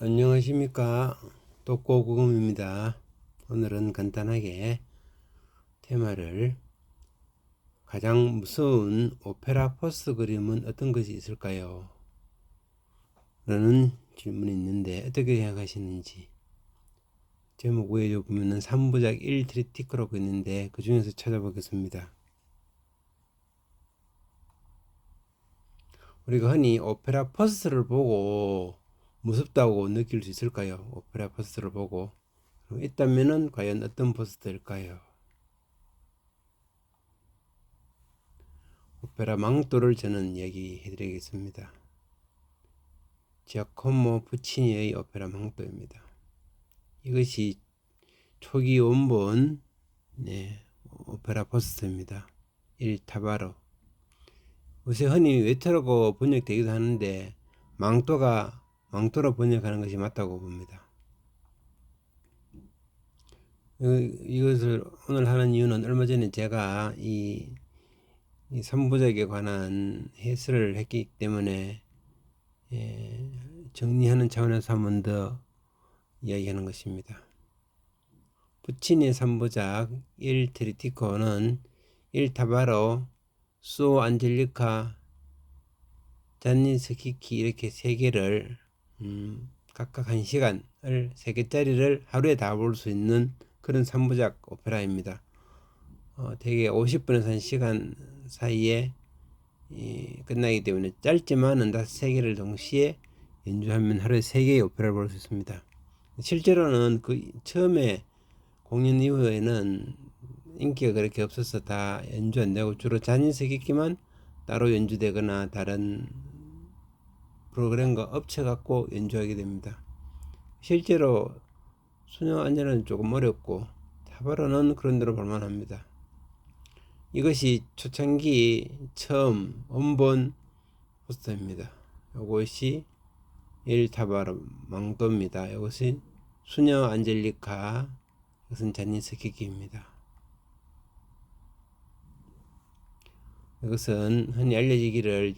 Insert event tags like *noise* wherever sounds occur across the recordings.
안녕하십니까. 독고구금입니다. 오늘은 간단하게 테마를 가장 무서운 오페라 포스트 그림은 어떤 것이 있을까요? 라는 질문이 있는데 어떻게 생각하시는지 제목 위에 보면은 3부작 1트리티크라고 있는데 그 중에서 찾아보겠습니다. 우리가 흔히 오페라 포스트를 보고 무섭다고 느낄 수 있을까요? 오페라 포스트를 보고 있다면은 과연 어떤 포스트일까요? 오페라 망토를 저는 얘기해 드리겠습니다. 지아코모 푸치니의 오페라 망토입니다. 이것이 초기 원본 네, 오페라 포스트입니다. 1타바로 요새 흔히 외터라고 번역되기도 하는데 망토가 왕토로 번역하는 것이 맞다고 봅니다. 이것을 오늘 하는 이유는 얼마 전에 제가 이, 이 3부작에 관한 해설을 했기 때문에 예, 정리하는 차원에서 한 번 더 이야기하는 것입니다. 부친의 3부작 1 트리티코는 1 타바로 소 안젤리카 잔니 스키키 이렇게 세 개를 음, 각각 한 시간을 세 개짜리를 하루에 다 볼 수 있는 그런 3부작 오페라입니다. 어, 대개 50분에서 1시간 사이에 이, 끝나기 때문에 짧지만은 다세 개를 동시에 연주하면 하루에 세 개의 오페라를 볼 수 있습니다. 실제로는 그 처음에 공연 이후에는 인기가 그렇게 없어서 다 연주 안 되고 주로 잔인색이기만 따로 연주되거나 다른 프로그램과 업체 갖고 연주하게 됩니다. 실제로 수녀 안전은 조금 어렵고 타바로는 그런 대로 볼만합니다. 이것이 초창기 처음 원본 포스터입니다. 이것이 1타바로 망도입니다. 이것은 수녀 안젤리카 이것은 자니스 키키입니다. 이것은 흔히 알려지기를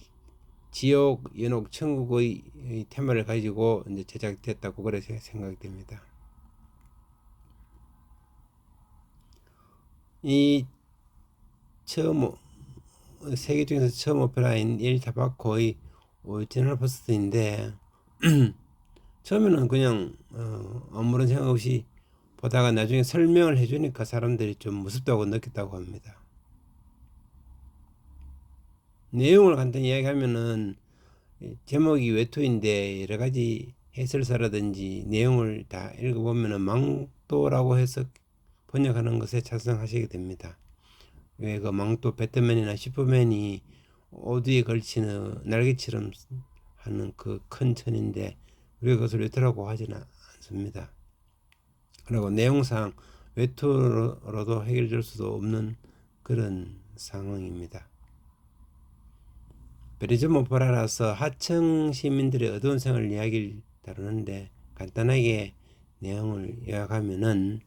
지옥, 연옥, 천국의 테마를 가지고 이제 제작됐다고 그렇게 생각됩니다. 이 처음 세계 중에서 처음 오페라인 일 타바코의 오리지널 포스트인데 처음에는 그냥 어, 아무런 생각 없이 보다가 나중에 설명을 해주니까 사람들이 좀 무섭다고 느꼈다고 합니다. 내용을 간단히 이야기하면은 제목이 외투인데 여러 가지 해설사라든지 내용을 다 읽어보면은 망토라고 해서 번역하는 것에 찬성하시게 됩니다. 왜 그 망토 배트맨이나 슈퍼맨이 어디에 걸치는 날개처럼 하는 그 큰 천인데 우리가 그것을 외투라고 하지는 않습니다. 그리고 내용상 외투로도 해결될 수도 없는 그런 상황입니다. 베리즈모 보라라서 하청 시민들의 어두운 생활 이야기를 다루는데 간단하게 내용을 요약하면은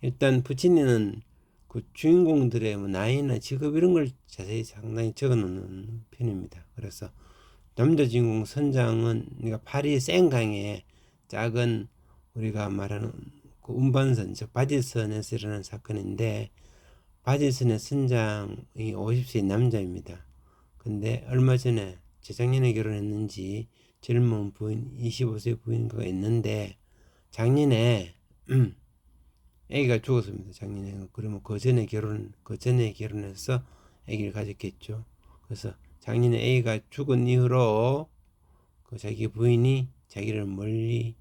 일단 푸치니는 그 주인공들의 뭐 나이나 직업 이런 걸 자세히 상당히 적어 놓는 편입니다. 그래서 남자 주인공 선장은 그러니까 파리 생강에 작은 우리가 말하는 그 운반선, 즉 바지선에서 일어난 사건인데 바지선의 선장이 50세 남자입니다. 근데 얼마 전에 재작년에 결혼했는지 젊은 부인 25세 부인과 있는데 작년에 음, *clears throat* 아기가 죽었습니다. 작년에 그러면 그 전에 결혼 그 전에 결혼해서 아기를 가졌겠죠. 그래서 작년에 아기가 죽은 이후로 그 자기 부인이 자기를 멀리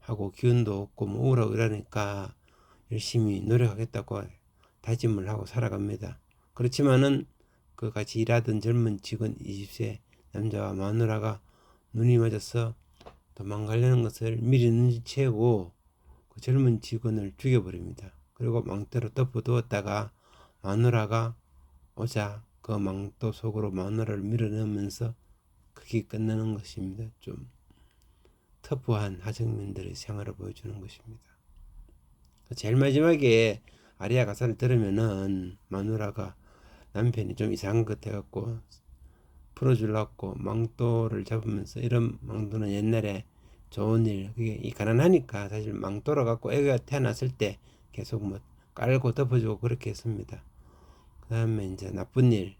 하고 기운도 없고 뭐 우울하고 이러니까 열심히 노력하겠다고 다짐을 하고 살아갑니다. 그렇지만은 그 같이 일하던 젊은 직원 20세 남자와 마누라가 눈이 맞아서 도망가려는 것을 미리 눈치채고 그 젊은 직원을 죽여버립니다. 그리고 망토로 덮어두었다가 마누라가 오자 그 망토 속으로 마누라를 밀어넣으면서 크게 끝내는 것입니다. 좀 터프한 하정민들의 생활을 보여주는 것입니다. 제일 마지막에 아리아 가사를 들으면은 마누라가 남편이 좀 이상한 것 같아갖고 풀어주려고 망토를 잡으면서 이런 망토는 옛날에 좋은 일 그게 이 가난하니까 사실 망돌아 갖고 애가 태어났을 때 계속 뭐 깔고 덮어주고 그렇게 했습니다. 그 다음에 이제 나쁜 일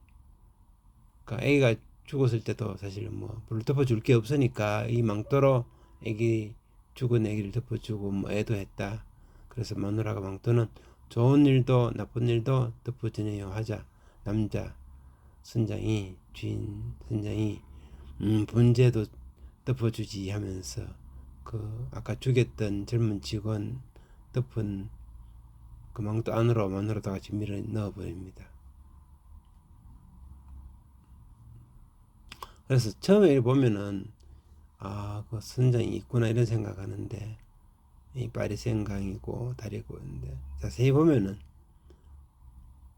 그러니까 애가 죽었을 때도 사실 뭐 별로 덮어줄 게 없으니까 이 망토로 애기 죽은 애기를 덮어주고 뭐 애도 했다. 그래서 마누라가 망토는 좋은 일도 나쁜 일도 덮어주네요 하자 남자 선장이 주인 선장이 음 분재도 덮어주지 하면서 그 아까 죽였던 젊은 직원 덮은 그 망토 안으로 마누라도 같이 밀어 넣어 버립니다. 그래서 처음에 보면은 아, 그 선장이 있구나 이런 생각하는데 이 파리생강이고 다리고 있는데 자세히 보면은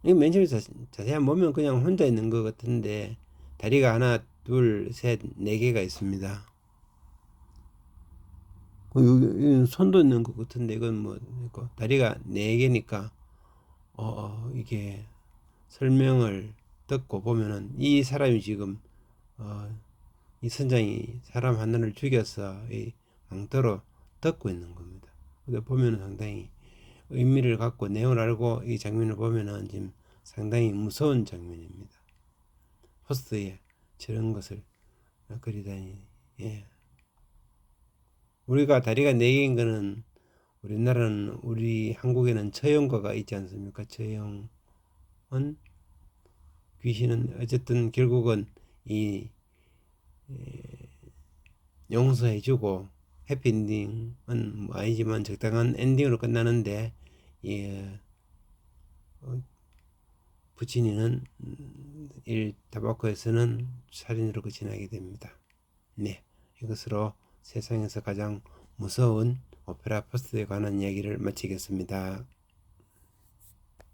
이맨 처음에 자, 자세히 보면 그냥 혼자 있는 것 같은데 다리가 하나, 둘, 셋, 네 개가 있습니다. 어, 여기, 여기 손도 있는 것 같은데 이건 뭐 다리가 네 개니까 어, 어 이게 설명을 듣고 보면은 이 사람이 지금 어, 이 선장이 사람 하나를 죽여서 이 망토로 덮고 있는 겁니다. 근데 보면은 상당히 의미를 갖고 내용을 알고 이 장면을 보면은 지금 상당히 무서운 장면입니다. 포스트에 저런 것을 그리다니, 예. 우리가 다리가 네 개인 거는 우리나라는 우리 한국에는 처형과가 있지 않습니까? 처형은 귀신은 어쨌든 결국은 이 용서해주고 해피엔딩은 뭐 아니지만 적당한 엔딩으로 끝나는데 예, 어, 부친이는 일 타바코에서는 살인으로 끝이 됩니다. 네, 이것으로 세상에서 가장 무서운 오페라 포스트에 관한 이야기를 마치겠습니다.